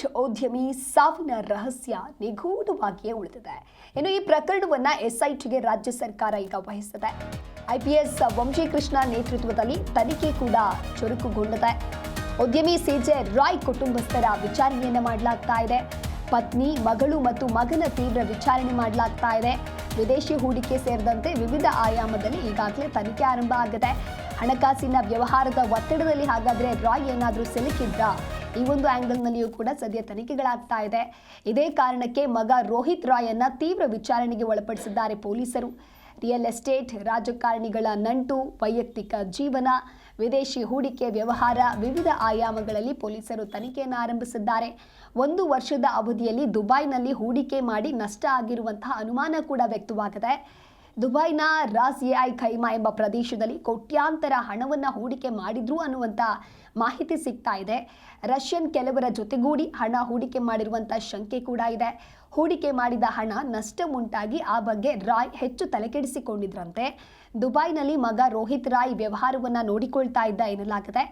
Real ಉದ್ಯಮಿ ಸಾವಿನ ರಹಸ್ಯ ನಿಗೂಢವಾಗಿಯೇ ಉಳಿದಿದೆ. ಇನ್ನು ಈ ಪ್ರಕರಣವನ್ನ ಎಸ್ಐಟಿಗೆ ರಾಜ್ಯ ಸರ್ಕಾರ ಈಗ ವಹಿಸಿದೆ. ಐಪಿಎಸ್ ವಂಶೀಕೃಷ್ಣ ನೇತೃತ್ವದಲ್ಲಿ ತನಿಖೆ ಕೂಡ ಚುರುಕುಗೊಂಡಿದೆ. ಉದ್ಯಮಿ ಸಿಜೆ ರಾಯ್ ಕುಟುಂಬಸ್ಥರ ವಿಚಾರಣೆಯನ್ನ ಮಾಡಲಾಗ್ತಾ ಇದೆ. ಪತ್ನಿ, ಮಗಳು ಮತ್ತು ಮಗನ ತೀವ್ರ ವಿಚಾರಣೆ ಮಾಡಲಾಗ್ತಾ ಇದೆ. ವಿದೇಶಿ ಹೂಡಿಕೆ ಸೇರಿದಂತೆ ವಿವಿಧ ಆಯಾಮದಲ್ಲಿ ಈಗಾಗಲೇ ತನಿಖೆ ಆರಂಭ ಆಗಿದೆ. ಹಣಕಾಸಿನ ವ್ಯವಹಾರದ ಒತ್ತಡದಲ್ಲಿ ಹಾಗಾದ್ರೆ ರಾಯ್ ಏನಾದರೂ ಸಿಲುಕಿದ್ರಾ? ಈ ಒಂದು ಆಂಗಲ್ನಲ್ಲಿಯೂ ಕೂಡ ಸದ್ಯ ತನಿಖೆಗಳಾಗ್ತಾ ಇದೆ. ಇದೇ ಕಾರಣಕ್ಕೆ ಮಗ ರೋಹಿತ್ ರಾಯನ್ನ ತೀವ್ರ ವಿಚಾರಣೆಗೆ ಒಳಪಡಿಸಿದ್ದಾರೆ ಪೊಲೀಸರು. ರಿಯಲ್ ಎಸ್ಟೇಟ್, ರಾಜಕಾರಣಿಗಳ ನಂಟು, ವೈಯಕ್ತಿಕ ಜೀವನ, ವಿದೇಶಿ ಹೂಡಿಕೆ ವ್ಯವಹಾರ, ವಿವಿಧ ಆಯಾಮಗಳಲ್ಲಿ ಪೊಲೀಸರು ತನಿಖೆಯನ್ನು ಆರಂಭಿಸಿದ್ದಾರೆ. ಒಂದು ವರ್ಷದ ಅವಧಿಯಲ್ಲಿ ದುಬೈನಲ್ಲಿ ಹೂಡಿಕೆ ಮಾಡಿ ನಷ್ಟ ಆಗಿರುವಂತಹ ಅನುಮಾನ ಕೂಡ ವ್ಯಕ್ತವಾಗಿದೆ. ದುಬೈನ ರಾಸ್ ಎ ಐ ಖೈಮಾ ಎಂಬ ಪ್ರದೇಶದಲ್ಲಿ ಕೋಟ್ಯಾಂತರ ಹಣವನ್ನು ಹೂಡಿಕೆ ಮಾಡಿದ್ರು ಅನ್ನುವಂಥ ಮಾಹಿತಿ ಸಿಗ್ತಾ ಇದೆ. ರಷ್ಯನ್ ಕೆಲವರ ಜೊತೆಗೂಡಿ ಹಣ ಹೂಡಿಕೆ ಮಾಡಿರುವಂಥ ಶಂಕೆ ಕೂಡ ಇದೆ. ಹೂಡಿಕೆ ಮಾಡಿದ ಹಣ ನಷ್ಟ ಉಂಟಾಗಿ ಆ ಬಗ್ಗೆ ರಾಯ್ ಹೆಚ್ಚು ತಲೆಕೆಡಿಸಿಕೊಂಡಿದ್ರಂತೆ. ದುಬೈನಲ್ಲಿ ಮಗ ರೋಹಿತ್ ರಾಯ್ ವ್ಯವಹಾರವನ್ನು ನೋಡಿಕೊಳ್ತಾ ಇದ್ದ ಎನ್ನಲಾಗಿದೆ.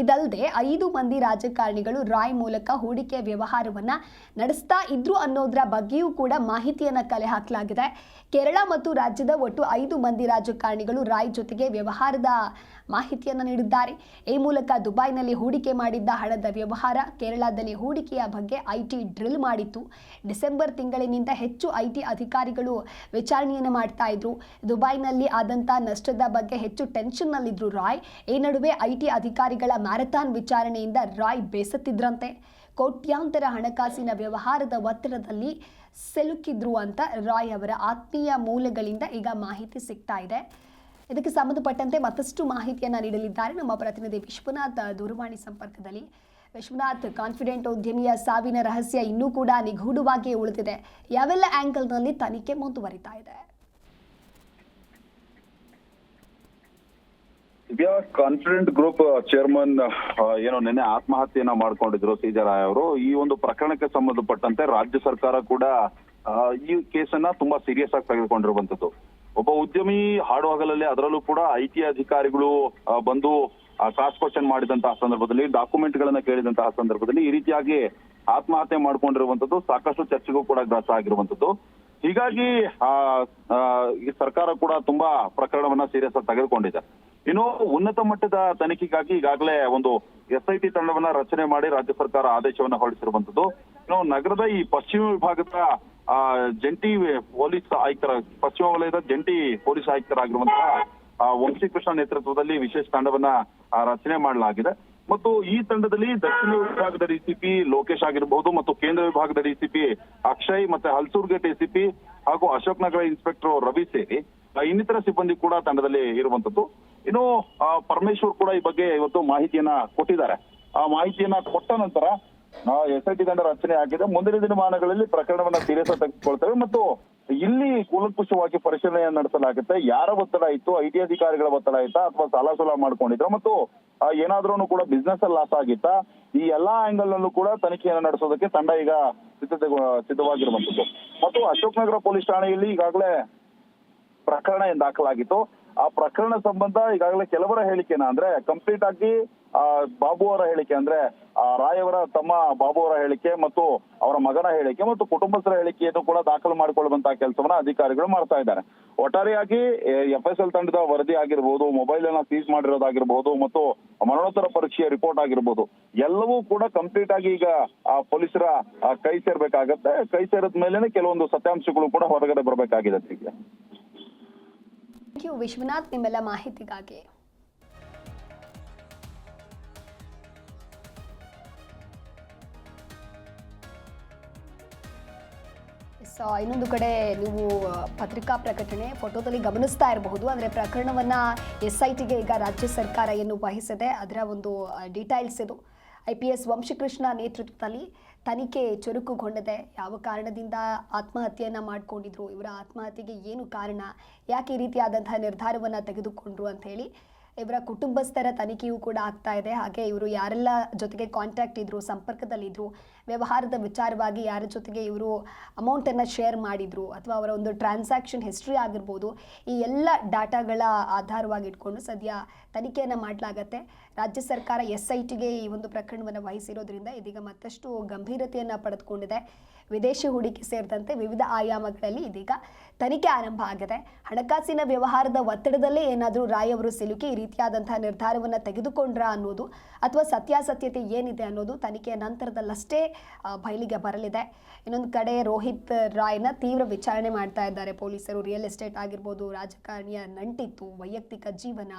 ಇದಲ್ಲದೆ ಐದು ಮಂದಿ ರಾಜಕಾರಣಿಗಳು ರಾಯ್ ಮೂಲಕ ಹೂಡಿಕೆ ವ್ಯವಹಾರವನ್ನ ನಡೆಸ್ತಾ ಇದ್ರು ಅನ್ನೋದರ ಬಗ್ಗೆಯೂ ಕೂಡ ಮಾಹಿತಿಯನ್ನ ಕಲೆ ಹಾಕಲಾಗಿದೆ. ಕೇರಳ ಮತ್ತು ರಾಜ್ಯದ ಒಟ್ಟು ಐದು ಮಂದಿ ರಾಜಕಾರಣಿಗಳು ರಾಯ್ ಜೊತೆಗೆ ವ್ಯವಹಾರದ ಮಾಹಿತಿಯನ್ನು ನೀಡಿದ್ದಾರೆ. ಈ ಮೂಲಕ ದುಬೈನಲ್ಲಿ ಹೂಡಿಕೆ ಮಾಡಿದ್ದ ಹಣದ ವ್ಯವಹಾರ ಕೇರಳದಲ್ಲಿ ಹೂಡಿಕೆಯ ಬಗ್ಗೆ ಐಟಿ ಡ್ರಿಲ್ ಮಾಡಿತ್ತು. ಡಿಸೆಂಬರ್ ತಿಂಗಳಿನಿಂದ ಹೆಚ್ಚು ಐಟಿ ಅಧಿಕಾರಿಗಳು ವಿಚಾರಣೆಯನ್ನು ಮಾಡ್ತಾ ಇದ್ರು. ದುಬೈನಲ್ಲಿ ಆದಂಥ ನಷ್ಟದ ಬಗ್ಗೆ ಹೆಚ್ಚು ಟೆನ್ಷನ್ನಲ್ಲಿದ್ರು ರಾಯ್. ಈ ನಡುವೆ ಐಟಿ ಅಧಿಕಾರಿಗಳ ಮ್ಯಾರಥಾನ್ ವಿಚಾರಣೆಯಿಂದ ರಾಯ್ ಬೇಸತ್ತಿದ್ರಂತೆ. ಕೋಟ್ಯಾಂತರ ಹಣಕಾಸಿನ ವ್ಯವಹಾರದ ಒತ್ತಡದಲ್ಲಿ ಸಿಲುಕಿದ್ರು ಅಂತ ರಾಯ್ ಅವರ ಆತ್ಮೀಯ ಮೂಲಗಳಿಂದ ಈಗ ಮಾಹಿತಿ ಸಿಗ್ತಾ ಇದೆ. ಇದಕ್ಕೆ ಸಂಬಂಧಪಟ್ಟಂತೆ ಮತ್ತಷ್ಟು ಮಾಹಿತಿಯನ್ನು ನೀಡಲಿದ್ದಾರೆ ನಮ್ಮ ಪ್ರತಿನಿಧಿ ವಿಶ್ವನಾಥ್ ದೂರವಾಣಿ ಸಂಪರ್ಕದಲ್ಲಿ. ವಿಶ್ವನಾಥ್ ಕಾನ್ಫಿಡೆಂಟ್ ಉದ್ಯಮಿಯ ಸಾವಿನ ರಹಸ್ಯ ಇನ್ನೂ ಕೂಡ ನಿಗೂಢವಾಗಿ ಉಳಿದಿದೆ. ಯಾವೆಲ್ಲ ಆಂಗಲ್ನಲ್ಲಿ ತನಿಖೆ ಮುಂದುವರಿತಾ ಇದೆ? ಕಾನ್ಫಿಡೆಂಟ್ ಗ್ರೂಪ್ ಚೇರ್ಮನ್ ಏನೋ ನಿನ್ನೆ ಆತ್ಮಹತ್ಯೆಯನ್ನ ಮಾಡ್ಕೊಂಡಿದ್ರು ಸೀಜರಾಯ್ ಅವರು. ಈ ಒಂದು ಪ್ರಕರಣಕ್ಕೆ ಸಂಬಂಧಪಟ್ಟಂತೆ ರಾಜ್ಯ ಸರ್ಕಾರ ಕೂಡ ಈ ಕೇಸನ್ನ ತುಂಬಾ ಸೀರಿಯಸ್ ಆಗಿ ತೆಗೆದುಕೊಂಡಿರುವಂತದ್ದು. ಒಬ್ಬ ಉದ್ಯಮಿ ಹಾಡುವಾಗಲಲ್ಲಿ ಅದರಲ್ಲೂ ಕೂಡ ಐ ಟಿ ಅಧಿಕಾರಿಗಳು ಬಂದು ಕ್ರಾಸ್ ಕ್ವಶನ್ ಮಾಡಿದಂತಹ ಸಂದರ್ಭದಲ್ಲಿ ಡಾಕ್ಯುಮೆಂಟ್ ಗಳನ್ನ ಕೇಳಿದಂತಹ ಸಂದರ್ಭದಲ್ಲಿ ಈ ರೀತಿಯಾಗಿ ಆತ್ಮಹತ್ಯೆ ಮಾಡ್ಕೊಂಡಿರುವಂತದ್ದು ಸಾಕಷ್ಟು ಚರ್ಚೆಗೂ ಕೂಡ ಗ್ರಾಸ ಆಗಿರುವಂತದ್ದು. ಹೀಗಾಗಿ ಆ ಈ ಸರ್ಕಾರ ಕೂಡ ತುಂಬಾ ಪ್ರಕರಣವನ್ನ ಸೀರಿಯಸ್ ಆಗಿ ತೆಗೆದುಕೊಂಡಿದೆ. ಇನ್ನು ಉನ್ನತ ಮಟ್ಟದ ತನಿಖೆಗಾಗಿ ಈಗಾಗಲೇ ಒಂದು ಎಸ್ಐಟಿ ತಂಡವನ್ನ ರಚನೆ ಮಾಡಿ ರಾಜ್ಯ ಸರ್ಕಾರ ಆದೇಶವನ್ನ ಹೊರಡಿಸಿರುವಂತದ್ದು. ಇನ್ನು ನಗರದ ಈ ಪಶ್ಚಿಮ ವಿಭಾಗದ ಆ, ಜಂಟಿ ಪೊಲೀಸ್ ಆಯುಕ್ತರ ಪಶ್ಚಿಮ ವಲಯದ ಜಂಟಿ ಪೊಲೀಸ್ ಆಯುಕ್ತರಾಗಿರುವಂತಹ ವಂಶೀಕೃಷ್ಣ ನೇತೃತ್ವದಲ್ಲಿ ವಿಶೇಷ ತಂಡವನ್ನ ರಚನೆ ಮಾಡಲಾಗಿದೆ. ಮತ್ತು ಈ ತಂಡದಲ್ಲಿ ದಕ್ಷಿಣ ವಿಭಾಗದ ಡಿಸಿಪಿ ಲೋಕೇಶ್ ಆಗಿರಬಹುದು ಮತ್ತು ಕೇಂದ್ರ ವಿಭಾಗದ ಡಿಸಿಪಿ ಅಕ್ಷಯ್ ಮತ್ತೆ ಹಲ್ಸೂರ್ಗೇಟ್ ಡಿಸಿಪಿ ಹಾಗೂ ಅಶೋಕ್ ನಗರ ಇನ್ಸ್ಪೆಕ್ಟರ್ ರವಿ ಸೇರಿ ಆ, ಇನ್ನಿತರ ಸಿಬ್ಬಂದಿ ಕೂಡ ತಂಡದಲ್ಲಿ ಇರುವಂತದ್ದು ಇನ್ನು ಆ, ಪರಮೇಶ್ವರ್ ಕೂಡ ಈ ಬಗ್ಗೆ ಇವತ್ತು ಮಾಹಿತಿಯನ್ನ ಕೊಟ್ಟಿದ್ದಾರೆ. ಆ ಮಾಹಿತಿಯನ್ನ ಕೊಟ್ಟ ನಂತರ ಎಸ್ಐಟಿ ತಂಡ ರಚನೆ ಆಗಿದೆ. ಮುಂದಿನ ದಿನಮಾನಗಳಲ್ಲಿ ಪ್ರಕರಣವನ್ನ ಸೀರಿಯಸ್ ತೆಗೆದುಕೊಳ್ತೇವೆ ಮತ್ತು ಇಲ್ಲಿ ಕೂಲಂಕುಷವಾಗಿ ಪರಿಶೀಲನೆ ನಡೆಸಲಾಗುತ್ತೆ. ಯಾರ ಒತ್ತಡ ಇತ್ತು? ಐಟಿ ಅಧಿಕಾರಿಗಳ ಒತ್ತಡ ಆಯ್ತಾ ಅಥವಾ ಸಾಲ ಸೋಲ ಮಾಡ್ಕೊಂಡಿದ್ರ? ಮತ್ತು ಏನಾದ್ರೂ ಕೂಡ ಬಿಸ್ನೆಸ್ ಅಲ್ಲಿ ಲಾಸ್ ಆಗಿತ್ತಾ? ಈ ಎಲ್ಲಾ ಆಂಗಲ್ ನಲ್ಲೂ ಕೂಡ ತನಿಖೆಯನ್ನು ನಡೆಸೋದಕ್ಕೆ ತಂಡ ಈಗ ಸಿದ್ಧತೆ, ಸಿದ್ಧವಾಗಿರುವಂತದ್ದು. ಮತ್ತು ಅಶೋಕ್ ನಗರ ಪೊಲೀಸ್ ಠಾಣೆಯಲ್ಲಿ ಈಗಾಗಲೇ ಪ್ರಕರಣ ದಾಖಲಾಗಿತ್ತು. ಆ ಪ್ರಕರಣ ಸಂಬಂಧ ಈಗಾಗಲೇ ಕೆಲವರ ಹೇಳಿಕೆನ ಅಂದ್ರೆ ಕಂಪ್ಲೀಟ್ ಆಗಿ ಬಾಬು ಅವರ ಹೇಳಿಕೆ ಅಂದ್ರೆ ಆ, ರಾಯ್ ತಮ್ಮ ಬಾಬು ಅವರ ಹೇಳಿಕೆ ಮತ್ತು ಅವರ ಮಗನ ಹೇಳಿಕೆ ಮತ್ತು ಕುಟುಂಬಸ್ಥರ ಹೇಳಿಕೆಯನ್ನು ಕೂಡ ದಾಖಲು ಮಾಡಿಕೊಳ್ಳುವಂತಹ ಕೆಲಸವನ್ನ ಅಧಿಕಾರಿಗಳು ಮಾಡ್ತಾ ಇದ್ದಾರೆ. ಒಟ್ಟಾರೆಯಾಗಿ ಎಫ್ ಎಸ್ ಎಲ್ ತಂಡದ ವರದಿ ಆಗಿರ್ಬೋದು ಮೊಬೈಲ್ ಅನ್ನ ಸೀಸ್ ಮಾಡಿರೋದಾಗಿರ್ಬೋದು ಮತ್ತು ಮರಣೋತ್ತರ ಪರೀಕ್ಷೆಯ ರಿಪೋರ್ಟ್ ಆಗಿರ್ಬೋದು ಎಲ್ಲವೂ ಕೂಡ ಕಂಪ್ಲೀಟ್ ಆಗಿ ಈಗ ಪೊಲೀಸರ ಕೈ ಸೇರ್ಬೇಕಾಗತ್ತೆ. ಕೈ ಸೇರಿದ ಮೇಲೆನೆ ಕೆಲವೊಂದು ಸತ್ಯಾಂಶಗಳು ಕೂಡ ಹೊರಗಡೆ ಬರಬೇಕಾಗಿದೆ. ವಿಶ್ವನಾಥ್ ನಿಮ್ಮೆಲ್ಲ ಮಾಹಿತಿಗಾಗಿ. ಸೊ ಇನ್ನೊಂದು ಕಡೆ ನೀವು ಪತ್ರಿಕಾ ಪ್ರಕಟಣೆ ಫೋಟೋದಲ್ಲಿ ಗಮನಿಸ್ತಾ ಇರಬಹುದು. ಅಂದರೆ ಪ್ರಕರಣವನ್ನು ಎಸ್ ಐ ಟಿಗೆ ಈಗ ರಾಜ್ಯ ಸರ್ಕಾರ ಏನು ವಹಿಸಿದೆ ಅದರ ಒಂದು ಡೀಟೈಲ್ಸ್ ಇದು. ಐ ಪಿ ಎಸ್ ವಂಶಕೃಷ್ಣ ನೇತೃತ್ವದಲ್ಲಿ ತನಿಖೆ ಚುರುಕುಗೊಂಡಿದೆ. ಯಾವ ಕಾರಣದಿಂದ ಆತ್ಮಹತ್ಯೆಯನ್ನು ಮಾಡಿಕೊಂಡಿದ್ರು, ಇವರ ಆತ್ಮಹತ್ಯೆಗೆ ಏನು ಕಾರಣ, ಯಾಕೆ ಈ ರೀತಿಯಾದಂತಹ ನಿರ್ಧಾರವನ್ನು ತೆಗೆದುಕೊಂಡ್ರು ಅಂತ ಹೇಳಿ ಇವರ ಕುಟುಂಬಸ್ಥರ ತನಿಖೆಯೂ ಕೂಡ ಆಗ್ತಾ ಇದೆ. ಹಾಗೆ ಇವರು ಯಾರೆಲ್ಲ ಜೊತೆಗೆ ಕಾಂಟ್ಯಾಕ್ಟ್ ಇದ್ದರು ಸಂಪರ್ಕದಲ್ಲಿದ್ದರು ವ್ಯವಹಾರದ ವಿಚಾರವಾಗಿ ಯಾರ ಜೊತೆಗೆ ಇವರು ಅಮೌಂಟನ್ನು ಶೇರ್ ಮಾಡಿದರು ಅಥವಾ ಅವರ ಒಂದು ಟ್ರಾನ್ಸಾಕ್ಷನ್ ಹಿಸ್ಟ್ರಿ ಆಗಿರ್ಬೋದು, ಈ ಎಲ್ಲ ಡಾಟಾಗಳ ಆಧಾರವಾಗಿ ಇಟ್ಕೊಂಡು ಸದ್ಯ ತನಿಖೆಯನ್ನು ಮಾಡಲಾಗತ್ತೆ. ರಾಜ್ಯ ಸರ್ಕಾರ ಎಸ್ ಐ ಟಿಗೆ ಈ ಒಂದು ಪ್ರಕರಣವನ್ನು ವಹಿಸಿರೋದ್ರಿಂದ ಇದೀಗ ಮತ್ತಷ್ಟು ಗಂಭೀರತೆಯನ್ನು ಪಡೆದುಕೊಂಡಿದೆ. ವಿದೇಶಿ ಹೂಡಿಕೆ ಸೇರಿದಂತೆ ವಿವಿಧ ಆಯಾಮಗಳಲ್ಲಿ ಇದೀಗ ತನಿಖೆ ಆರಂಭ ಆಗಿದೆ. ಹಣಕಾಸಿನ ವ್ಯವಹಾರದ ಒತ್ತಡದಲ್ಲೇ ಏನಾದರೂ ರಾಯ್ ಅವರು ಸಿಲುಕಿ ಈ ರೀತಿಯಾದಂತಹ ನಿರ್ಧಾರವನ್ನು ತೆಗೆದುಕೊಂಡ್ರ ಅನ್ನೋದು ಅಥವಾ ಸತ್ಯಾಸತ್ಯತೆ ಏನಿದೆ ಅನ್ನೋದು ತನಿಖೆಯ ನಂತರದಲ್ಲಷ್ಟೇ ಬಯಲಿಗೆ ಬರಲಿದೆ. ಇನ್ನೊಂದು ಕಡೆ ರೋಹಿತ್ ರಾಯ್ನ ತೀವ್ರ ವಿಚಾರಣೆ ಮಾಡ್ತಾ ಇದ್ದಾರೆ. ಪೊಲೀಸರು ರಿಯಲ್ ಎಸ್ಟೇಟ್ ಆಗಿರ್ಬೋದು, ರಾಜಕಾರಣಿಯ ನಂಟಿತ್ತು, ವೈಯಕ್ತಿಕ ಜೀವನ,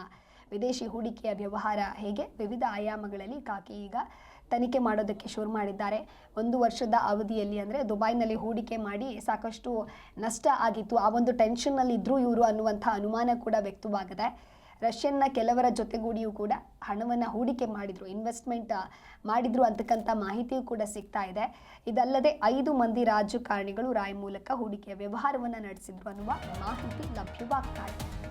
ವಿದೇಶಿ ಹೂಡಿಕೆಯ ವ್ಯವಹಾರ, ಹೇಗೆ ವಿವಿಧ ಆಯಾಮಗಳಲ್ಲಿ ಕಾಕಿ ಈಗ ತನಿಖೆ ಮಾಡೋದಕ್ಕೆ ಶುರು ಮಾಡಿದ್ದಾರೆ. ಒಂದು ವರ್ಷದ ಅವಧಿಯಲ್ಲಿ ಅಂದರೆ ದುಬೈನಲ್ಲಿ ಹೂಡಿಕೆ ಮಾಡಿ ಸಾಕಷ್ಟು ನಷ್ಟ ಆಗಿತ್ತು. ಆ ಒಂದು ಟೆನ್ಷನ್ನಲ್ಲಿ ಇದ್ದರೂ ಇವರು ಅನ್ನುವಂಥ ಅನುಮಾನ ಕೂಡ ವ್ಯಕ್ತವಾಗಿದೆ. ರಷ್ಯನ್ನ ಕೆಲವರ ಜೊತೆಗೂಡಿಯೂ ಕೂಡ ಹಣವನ್ನು ಹೂಡಿಕೆ ಮಾಡಿದರು ಇನ್ವೆಸ್ಟ್ಮೆಂಟ್ ಮಾಡಿದ್ರು ಅಂತಕ್ಕಂಥ ಮಾಹಿತಿಯೂ ಕೂಡ ಸಿಗ್ತಾ ಇದೆ. ಇದಲ್ಲದೆ ಐದು ಮಂದಿ ರಾಜಕಾರಣಿಗಳು ರಾಯ್ ಮೂಲಕ ಹೂಡಿಕೆಯ ವ್ಯವಹಾರವನ್ನು ನಡೆಸಿದ್ರು ಅನ್ನುವ ಮಾಹಿತಿ ಲಭ್ಯವಾಗ್ತಾ ಇದೆ.